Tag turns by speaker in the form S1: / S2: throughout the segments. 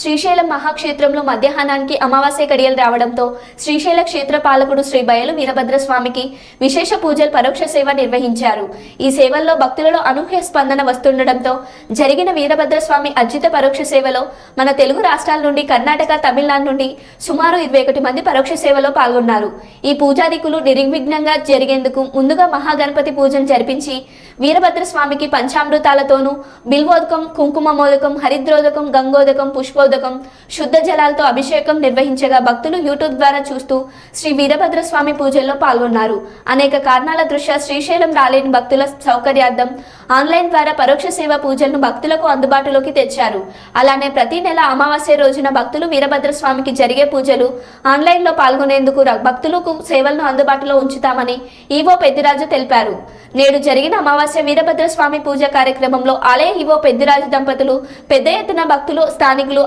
S1: శ్రీశైలం మహాక్షేత్రంలో మధ్యాహ్నానికి అమావాస్య కడియలు రావడంతో శ్రీశైల క్షేత్ర పాలకుడు శ్రీ బయలు వీరభద్ర స్వామికి విశేష పూజలు పరోక్ష సేవ నిర్వహించారు. ఈ సేవల్లో భక్తులలో అనూహ్య స్పందన వస్తుండటంతో జరిగిన వీరభద్ర స్వామి అర్జిత పరోక్ష సేవలో మన తెలుగు రాష్ట్రాల నుండి కర్ణాటక తమిళనాడు నుండి సుమారు ఇరవై ఒకటి మంది పరోక్ష సేవలో పాల్గొన్నారు. ఈ పూజాదికులు నిర్విఘ్నంగా జరిగేందుకు ముందుగా మహాగణపతి పూజను జరిపించి వీరభద్ర స్వామికి పంచామృతాలతోనూ బిల్వోదకం కుంకుమ మోదకం హరిద్రోదకం గంగోదకం పుష్పోదకం శుద్ధ జలాలతో అభిషేకం నిర్వహించగా భక్తులు యూట్యూబ్ ద్వారా చూస్తూ శ్రీ వీరభద్ర స్వామి పూజల్లో పాల్గొన్నారు. అనేక కారణాల దృష్ట్యా శ్రీశైలం రాలేని భక్తుల సౌకర్యార్థం ఆన్లైన్ ద్వారా పరోక్ష సేవ పూజలను భక్తులకు అందుబాటులోకి తెచ్చారు. అలానే ప్రతి నెల అమావాస్య రోజున భక్తులు వీరభద్ర స్వామికి జరిగే పూజలు ఆన్లైన్లో పాల్గొనేందుకు భక్తులకు సేవలను అందుబాటులో ఉంచుతామని ఈవో పెద్దిరాజు తెలిపారు. నేడు జరిగిన అమావాస్య వీరభద్ర స్వామి పూజ కార్యక్రమంలో ఆలయ ఈవో పెద్దిరాజు దంపతులు పెద్ద ఎత్తున భక్తులు స్థానికులు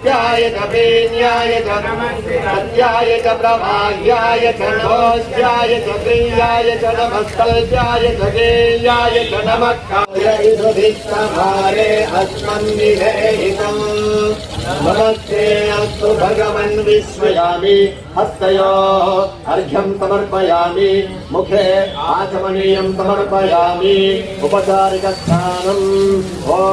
S2: ध्याय च वेद्याय च सत्याय च प्रभाग्याय च नमोऽस्याय च प्रियाय च नमस्तल्प्याय च गेयाय च नमःकारे अस्मन्निधेहितम् नमस्ते अस्तु भगवन् विश्वयामि हस्तयोः अर्घ्यं समर्पयामि मुखे आचमनीयं समर्पयामि उपचारिकस्थानम् ॐ